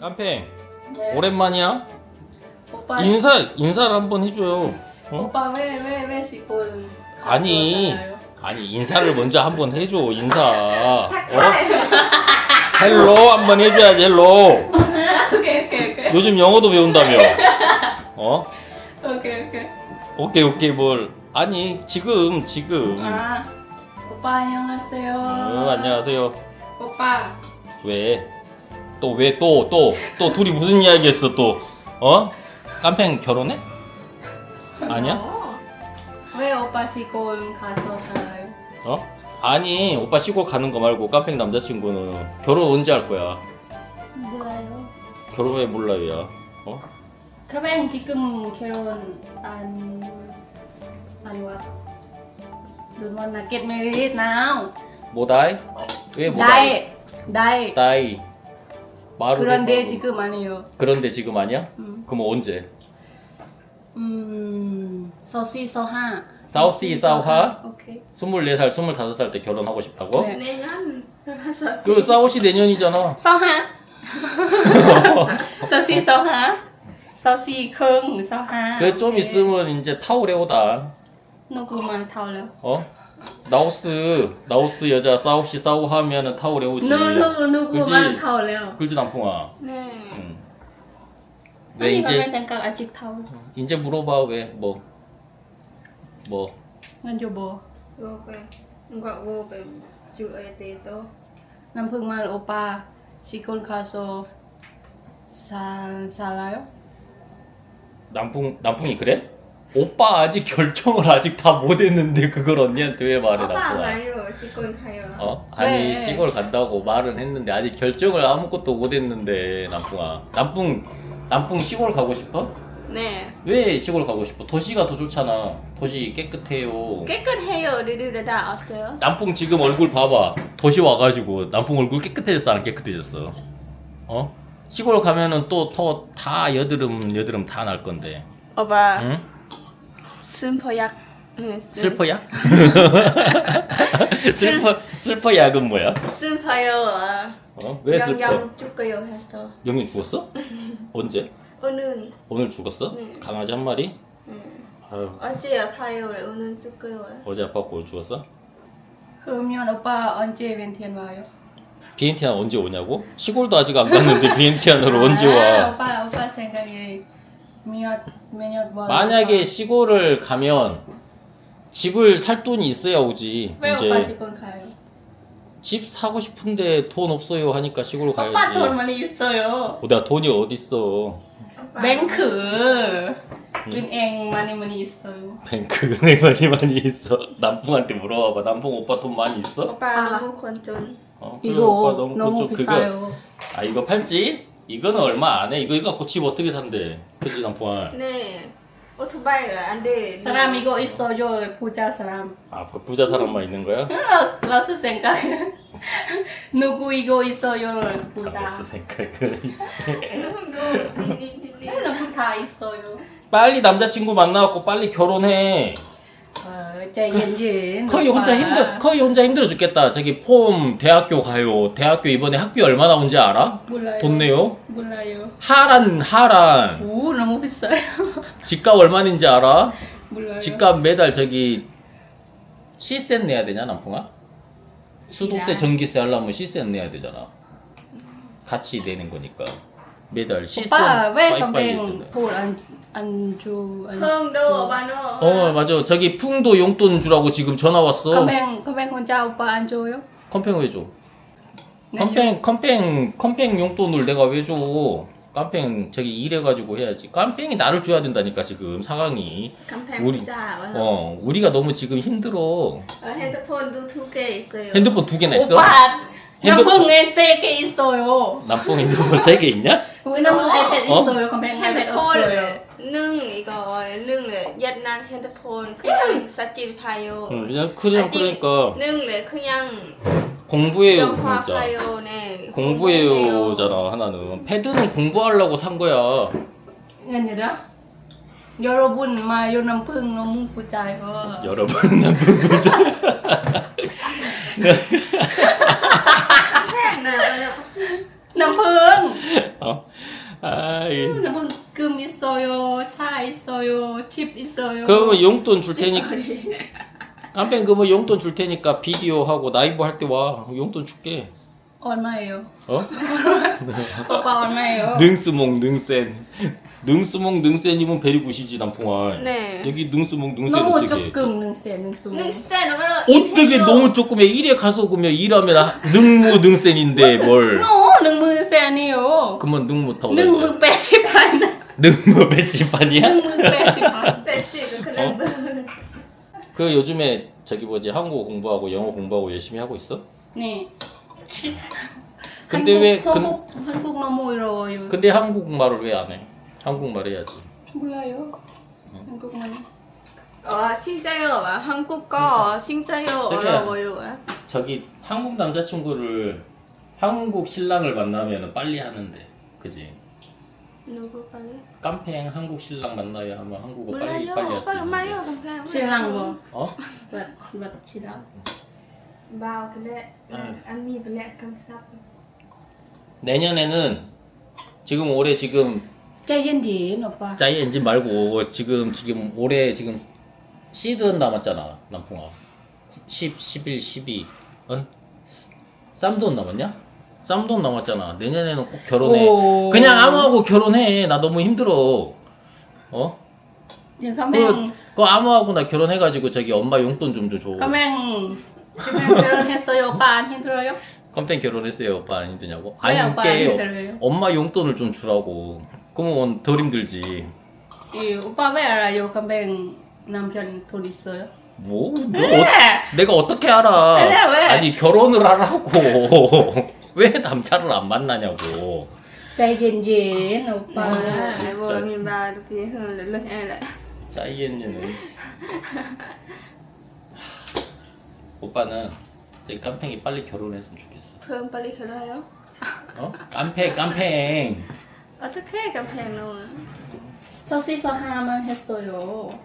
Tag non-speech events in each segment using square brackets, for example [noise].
깜팽 네. 오랜만이야? 오빠 인사 인사를 한번 해줘요. 어? 오빠 왜왜왜 시골 아니 가수잖아요. 아니 인사를 먼저 한번 해줘 인사. [laughs] 어? 헬로 한번 해줘야지 헬로. 오케이 오케이 오케이 요즘 영어도 배운다며. 어? 오케이 오케이 오케이 오케이 뭘? 아니 지금 지금. 아 오빠 안녕하세요 어, 안녕하세요. 오빠 왜? 또 왜 또 또 또 둘이 무슨 이야기했어 또? 어? 깜팽 결혼해? 아니야? 왜 오빠 시골 가서 살아요? 어? 아니 오빠 시골 가는 거 말고 깜팽 남자친구는 결혼 언제 할 거야? 몰라요 결혼 왜 몰라요야? 어? 그냥 지금 결혼 안... 안 와. Don't wanna get married now. 뭐다이? 왜 뭐다이? 나이 나이 다이 말을 그런데 해봐. 지금 아니에요. 그런데 지금 아니야? 음. 그럼 언제? 음, 서시 서하. 사우시 사우하? 오케이. 24살 25살 때 결혼하고 싶다고? 네. 내년 그 사우시 내년이잖아 서하. [laughs] 서시 서하. 서시 큰 서하. 그 좀 있으면 이제 타오레 오다 누구만 타올려. 어? 나우스 나우스 여자 사우시 사우 하면은 타오레 오지 누누 누구만 그지? 타올려. 그지 남풍아 네. 응. 왜 아니, 이제 생각 아직 타올. 이제 물어봐 왜 뭐뭐 Ngân cho bồ. vô về gọi vô về chịu ấy tế tô 남 풍만 오빠 시골 가서 살 살아요? 남풍 남풍이 그래? 오빠 아직 결정을 아직 다 못했는데 그걸 언니한테 왜 말해 오빠 남풍아 가요 시골 가요 어? 아니 왜? 시골 간다고 말은 했는데 아직 결정을 아무것도 못했는데 남풍아 남풍 남풍 시골 가고 싶어? 네 왜 시골 가고 싶어? 도시가 더 좋잖아 도시 깨끗해요 깨끗해요 리들들 다 왔어요 남풍 지금 얼굴 봐봐 도시 와가지고 남풍 얼굴 깨끗해졌어 안 깨끗해졌어? 어? 시골 가면은 또 더 다 여드름 여드름 다 날 건데 오빠 응? [laughs] 슬퍼 약 응, 슬퍼 약? 슬퍼 슬퍼 약은 뭐야? 슬퍼요 어? 왜 슬퍼? 영영 죽어요 했어 영인 죽었어? [laughs] 언제? 오늘 오늘 죽었어? 네. 강아지 한 마리? 응. 아유 어제 아파요 오늘 죽어요 어제 아팠고 오늘 죽었어? 그러면 오빠 언제 벤티안 와요? 비엔티안 언제 오냐고? 시골도 아직 안 갔는데 비엔티안으로 언제 아, 와? 오빠 오빠 생각에 월 만약에 시골을 가면 집을 살 돈이 있어야 오지. 왜 이제 오빠 시골 가요? 집 사고 싶은데 돈 없어요 하니까 시골 가야지. 오빠 돈 많이 있어요. 어, 내가 돈이 어디 있어? 오빠 뱅크 은행 많이 많이 있어요. 뱅크 은행 많이 많이 있어. 남풍한테 물어봐봐. 남풍 오빠 돈 많이 있어? 오빠 아. 너무 건전 어, 그래, 이거 오빠 너무, 너무 좀 비싸요. 그거 아 이거 팔지? 이거는 얼마 안 해. 이거 이거 갖고 집 어떻게 산대? 그지 남풍아? 네 오토바이가 안 돼 사람 이거 있어요 부자 사람. 아 부자 사람만 있는 거야? 러스 생각 [laughs] 누구 이거 있어요 부자. 가만있어 생각을. 누구 다 있어요. 빨리 남자친구 만나갖고 빨리 결혼해. 어째 그 이제 거의 혼자 힘들 거의 혼자 힘들어 죽겠다. 저기 폼 대학교 가요. 대학교 이번에 학비 얼마 나온지 알아? 몰라요. 돈 내요? 몰라요. 하란 하란 오 너무 비싸요. [laughs] 집값 얼마인지 알아? 몰라요. 집값 매달 저기 시세 내야 되냐 남풍아? 수도세 전기세 하려면 시세 내야 되잖아. 같이 내는 거니까. 매달 시세 오빠 왜 내야 돈안안 줘? 안 줘? no 어 맞아 저기 풍도 용돈 주라고 지금 전화 왔어. 컴뱅 컴뱅 혼자 오빠 안 줘요? 컴팽 왜 줘? 네, 컴팽 컴팽 컴팽 용돈을 내가 왜 줘? 깜팽 저기 일해가지고 해야지. 깜팽이 나를 줘야 된다니까 지금 상황이. 깜짝 우리- 부자 어 우리가 너무 지금 힘들어. 어, 핸드폰도 두 개 있어요 핸드폰 두 개나 있어? 오빠 남풍에 세개 있어요. 남풍 핸드폰 세 개 있냐? 우리 남풍 아이패드 어? 있어요. 컴뱅 아이패드 없어요. 핸드폰을 능 이거 능을 옛날 핸드폰 그냥 사진 봐요 응, 그냥 그냥 그러니까 능을 그냥 공부해요 진짜. 네 공부해요잖아 하나는. 패드는 공부하려고 산 거야. 아니라 여러분 마요 남풍 너무 부자요. 여러분 남풍 보자. [laughs] [laughs] [laughs] [laughs] น้ำผึ้งเอา아 어? 이- น้ำผึ้งกึมอิโซโยชาอิโซโยชิปอิโซโย 그러면 용돈 줄 테니까. 남편 그뭐 용돈 줄 테니까 비디오 하고 나이브 할 때 와. 용돈 줄게. 얼마예요? 어? [laughs] 오빠 얼마예요? 능스몽 능센 능스몽 능센이면 베리굿이지 남풍아 네. 여기 능스몽 능센 너무 어떻게 조금 능세 능수. 능센 너무 어떻게 너무 조금해 일에 가서 그러면 일하면 하- 능무 능센인데 뭘 No, 능무 능세 아니에요. 그러면 능무 타고 능무 빼시판. 능무 배시판이야? 능무 빼시판. 그 어? 그런 그 요즘에 저기 뭐지 한국어 공부하고 영어 공부하고 열심히 하고 있어? 네. 근데 한국, 왜 근- 한국 한국 너무 어려워요. 근데 한국말을 왜 안 해? 한국말 해야지 몰라요. 한국말. 어 진짜요 막 한국어 진짜요 저기요. 어려워요 아. 저기 한국 남자친구를 한국 신랑을 만나면 빨리 하는데 그지? 누구 빨리 깜팽 한국 신랑 만나야 하면 한국어 빨리 몰라요 빨리 할수 오빠 엄마요 있는데 동생 신랑 뭐? 어? vật vật 신랑. Bao cái lệ Ừ. ăn mì với lệ cam sắp 내년에는 지금 올해 지금 짜이엔진 오빠. 짜이 엔진 말고 지금 지금 올해 지금 시든 남았잖아 남풍아 10, 11, 12 어? 쌈돈 남았냐? 쌈돈 남았잖아 내년에는 꼭 결혼해 오. 그냥 아무하고 결혼해 나 너무 힘들어 어? Nhưng 그, 가면 그 아무하고 나 결혼해가지고 저기 엄마 용돈 좀 줘. 가면 가면 결혼했어요 오빠 안 힘들어요? 깜팽 결혼했어요 오빠 안 힘드냐고? 왜 아니 오빠 안 웃게요 힘들어요? 엄마 용돈을 좀 주라고 그러면 덜 힘들지 이 오빠 왜 알아요? 가면 남편 돈 있어요? 뭐? 너 왜? 어, 내가 어떻게 알아 왜, 왜? 아니 결혼을 하라고 [laughs] 왜 남자를 안 만나냐고 kia hơn là lệ lại 짜이엔니는 오빠는 저기 깜팽이 빨리 결혼했으면 좋겠어. thương 빨리 결혼해요? 어? 깜팽 깜팽. 어떻게 깜팽 luôn 서시 서하만 했어요.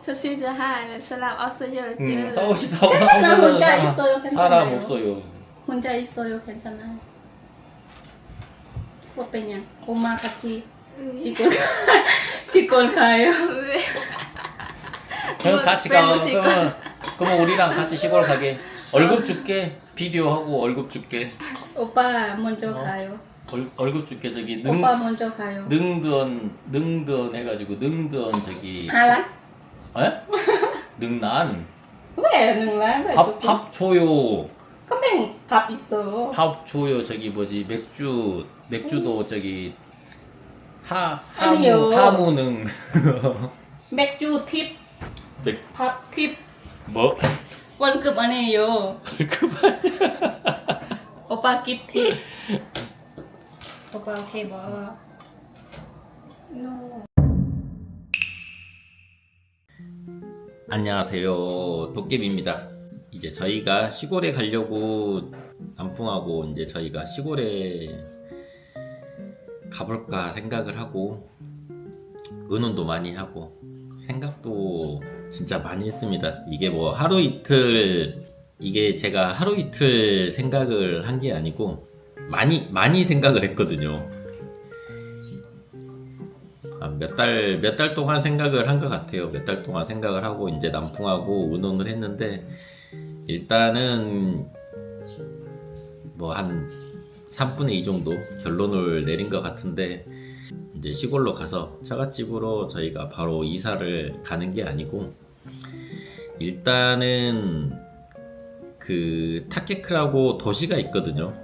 저 시즌 하나 사람 없어요 지금. 싸우시 싸우 괜찮아, 혼자 사람- 있어요, 괜찮아요. 사람 없어요. 혼자 있어요. 괜찮아요. 오빠냐? 엄마 같이 시골 시골 [laughs] 가요. 왜? 그럼 같이 왜가 무시고? 그러면 그러면 우리랑 같이 시골 가게 월급 줄게 비디오 하고 월급 줄게 오빠 먼저 어? 가요. 월, 월급 줄게 저기 능 오빠 먼저 가요. 능던 능던 해가지고 능던 저기 하란? 에? 능난 왜 능란? 왜 밥 조금? 밥 줘요 컴맹 밥 있어요. 밥 줘요 저기 뭐지 맥주 맥주도 저기 하 아니요. 하무 하무능 맥주 팁, 맥, 밥 팁, 뭐 월급 아니에요. 오빠 깁 팁. [laughs] 오빠 오케이 뭐. No. 안녕하세요. 도깨비입니다. 이제 저희가 시골에 가려고 남풍하고 이제 저희가 시골에 가볼까 생각을 하고 의논도 많이 하고 생각도 진짜 많이 했습니다. 이게 뭐 하루 이틀 이게 제가 하루 이틀 생각을 한 게 아니고 많이 많이 생각을 했거든요. 아, 몇 달, 몇 달 동안 생각을 한 것 같아요. 몇 달 동안 생각을 하고, 이제 남풍하고 의논을 했는데, 일단은, 뭐, 한 3분의 2 정도 결론을 내린 것 같은데, 이제 시골로 가서 처갓집으로 저희가 바로 이사를 가는 게 아니고, 일단은, 그, 타케크라고 도시가 있거든요.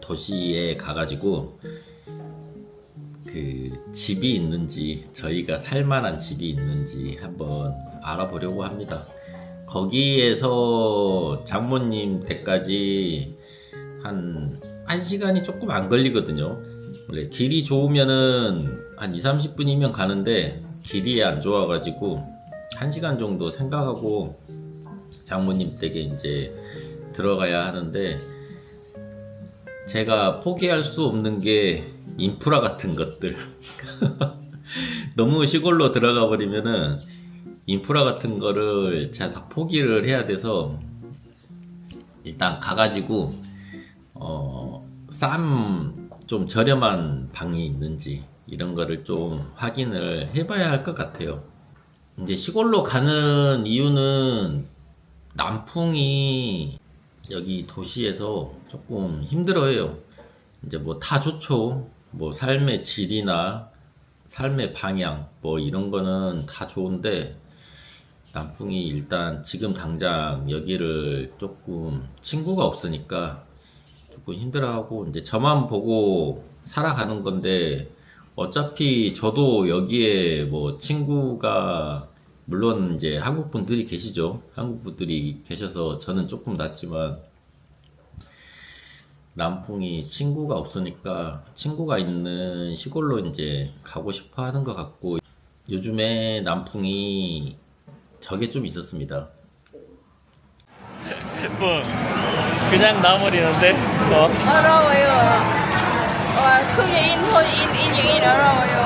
도시에 가가지고, 그 집이 있는지 저희가 살만한 집이 있는지 한번 알아보려고 합니다. 거기에서 장모님 댁까지 한 1시간이 조금 안 걸리거든요. 원래 길이 좋으면은 한 2, 30분이면 가는데 길이 안 좋아가지고 1시간 정도 생각하고 장모님 댁에 이제 들어가야 하는데 제가 포기할 수 없는 게 인프라 같은 것들. [laughs] 너무 시골로 들어가 버리면은 인프라 같은 거를 제가 포기를 해야 돼서 일단 가가지고 어쌈 좀 저렴한 방이 있는지 이런 거를 좀 확인을 해봐야 할 것 같아요. 이제 시골로 가는 이유는 남풍이 여기 도시에서 조금 힘들어해요. 이제 뭐 다 좋죠. 뭐 삶의 질이나 삶의 방향 뭐 이런 거는 다 좋은데 남풍이 일단 지금 당장 여기를 조금 친구가 없으니까 조금 힘들어하고 이제 저만 보고 살아가는 건데 어차피 저도 여기에 뭐 친구가 물론 이제 한국 분들이 계시죠. 한국 분들이 계셔서 저는 조금 낫지만 남풍이 친구가 없으니까 친구가 있는 시골로 이제 가고 싶어 하는 것 같고 요즘에 남풍이 저게 좀 있었습니다. 뭐 그냥 나버리는데 어? 어려워요. 와, 그게 인포 인 인인 어려워요.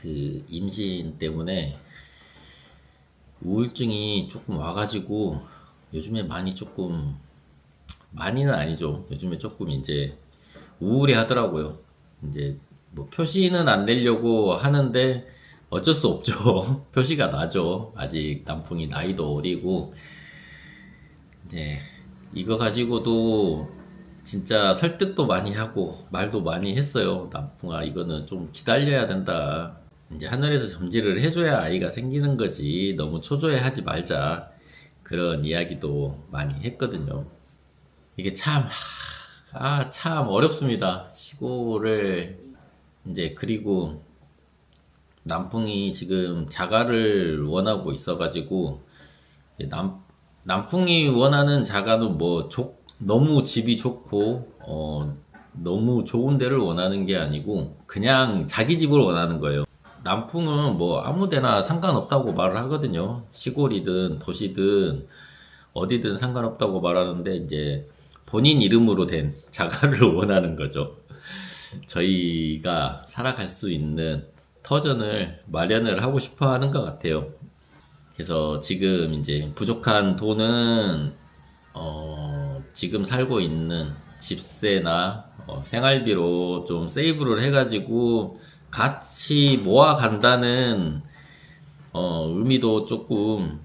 그 임신 때문에 우울증이 조금 와가지고 요즘에 많이 조금 많이는 아니죠. 요즘에 조금 이제 우울해 하더라고요. 이제 뭐 표시는 안 내려고 하는데 어쩔 수 없죠. [laughs] 표시가 나죠. 아직 남풍이 나이도 어리고 이제 이거 가지고도 진짜 설득도 많이 하고 말도 많이 했어요. 남풍아 이거는 좀 기다려야 된다. 이제 하늘에서 점지를 해줘야 아이가 생기는 거지. 너무 초조해 하지 말자. 그런 이야기도 많이 했거든요. 이게 참, 아, 참 어렵습니다. 시골을, 이제, 그리고, 남풍이 지금 자가를 원하고 있어가지고, 남, 남풍이 원하는 자가는 뭐, 좋, 너무 집이 좋고, 어, 너무 좋은 데를 원하는 게 아니고, 그냥 자기 집을 원하는 거예요. 남풍은 뭐 아무 데나 상관없다고 말을 하거든요. 시골이든 도시든 어디든 상관없다고 말하는데 이제 본인 이름으로 된 자가를 [laughs] 원하는 거죠. 저희가 살아갈 수 있는 터전을 마련을 하고 싶어 하는 것 같아요. 그래서 지금 이제 부족한 돈은 어, 지금 살고 있는 집세나 어, 생활비로 좀 세이브를 해가지고 같이 모아 간다는 어, 의미도 조금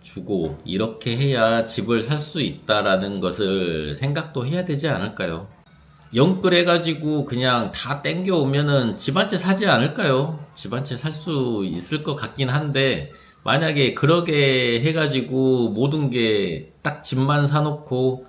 주고 이렇게 해야 집을 살 수 있다라는 것을 생각도 해야 되지 않을까요? 영끌 해가지고 그냥 다 땡겨 오면은 집 한 채 사지 않을까요? 집 한 채 살 수 있을 것 같긴 한데 만약에 그러게 해가지고 모든 게 딱 집만 사놓고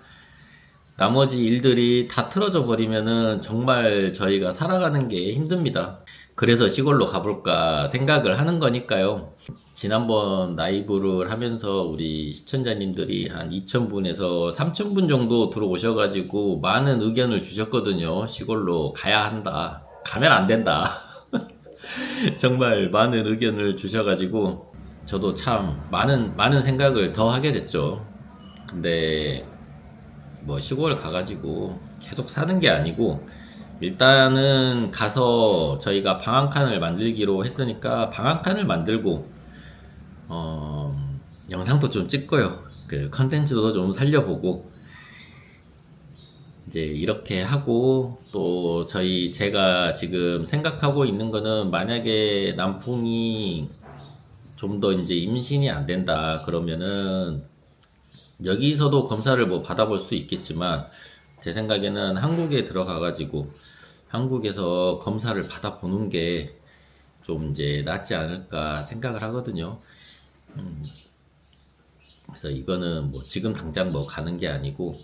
나머지 일들이 다 틀어져 버리면은 정말 저희가 살아가는 게 힘듭니다. 그래서 시골로 가볼까 생각을 하는 거니까요. 지난번 라이브를 하면서 우리 시청자님들이 한 2,000분에서 3,000분 정도 들어오셔가지고 많은 의견을 주셨거든요. 시골로 가야 한다. 가면 안 된다. [laughs] 정말 많은 의견을 주셔가지고 저도 참 많은, 많은 생각을 더 하게 됐죠. 근데 뭐 시골 가가지고 계속 사는 게 아니고 일단은 가서 저희가 방한칸을 만들기로 했으니까 방한칸을 만들고 어 영상도 좀 찍고요 그 컨텐츠도 좀 살려보고 이제 이렇게 하고 또 저희 제가 지금 생각하고 있는 거는 만약에 남풍이 좀 더 이제 임신이 안 된다 그러면은 여기서도 검사를 뭐 받아볼 수 있겠지만 제 생각에는 한국에 들어가 가지고 한국에서 검사를 받아보는 게 좀 이제 낫지 않을까 생각을 하거든요. 음, 그래서 이거는 뭐 지금 당장 뭐 가는 게 아니고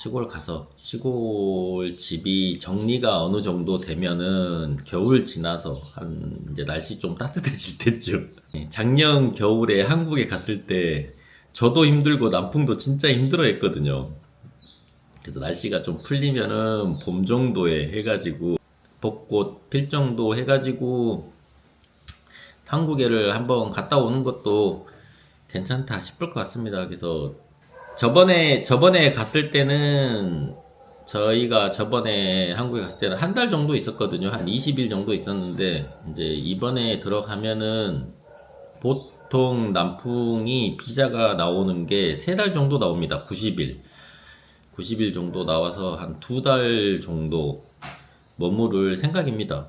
시골 가서 시골 집이 정리가 어느 정도 되면은 겨울 지나서 한 이제 날씨 좀 따뜻해질 [laughs] 때쯤 작년 겨울에 한국에 갔을 때 저도 힘들고 남풍도 진짜 힘들어 했거든요. 그래서 날씨가 좀 풀리면은 봄 정도에 해가지고 벚꽃 필 정도 해가지고 한국에를 한번 갔다 오는 것도 괜찮다 싶을 것 같습니다. 그래서 저번에 저번에 갔을 때는 저희가 저번에 한국에 갔을 때는 한 달 정도 있었거든요. 한 20일 정도 있었는데 이제 이번에 들어가면은 보통 남풍이 비자가 나오는 게 세 달 정도 나옵니다. 90일. 90일 정도 나와서 한 두 달 정도 머무를 생각입니다.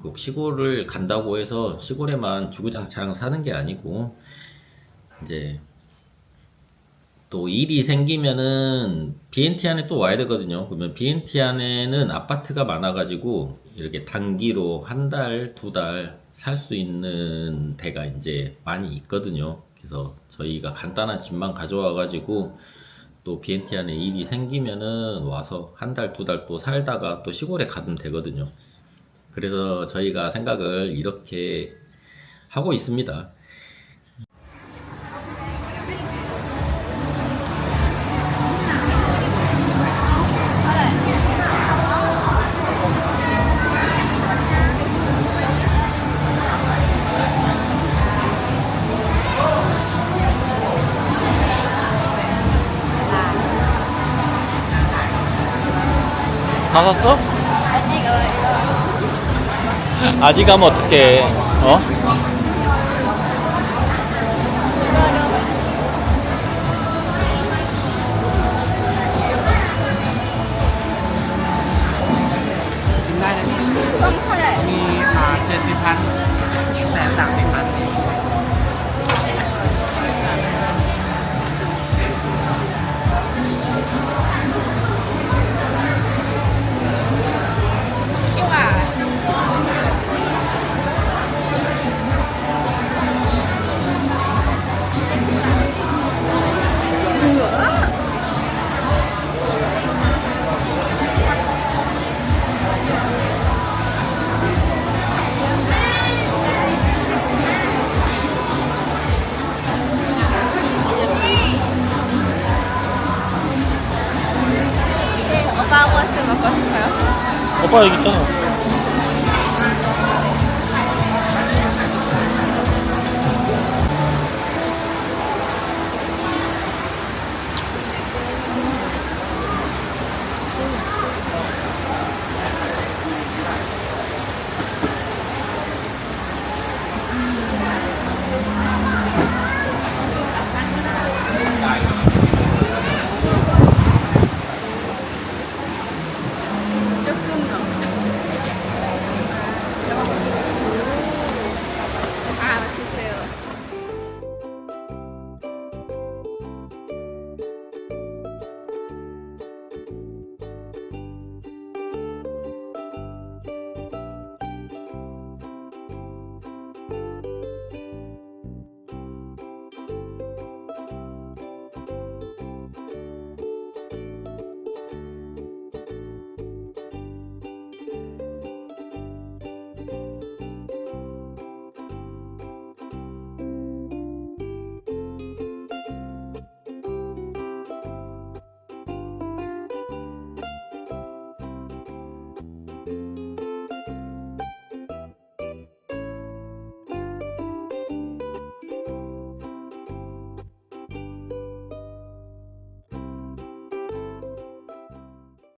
꼭 시골을 간다고 해서 시골에만 주구장창 사는 게 아니고 이제 또 일이 생기면은 BNT 안에 또 와야 되거든요. 그러면 BNT 안에는 아파트가 많아가지고 이렇게 단기로 한 달, 두 달 살 수 있는 데가 이제 많이 있거든요. 그래서 저희가 간단한 집만 가져와가지고 또 BNT 안에 일이 생기면은 와서 한 달, 두 달 또 살다가 또 시골에 가면 되거든요. 그래서 저희가 생각을 이렇게 하고 있습니다. 다 샀어? 아직 하면 어떡해 어? 오빠 여기 있잖아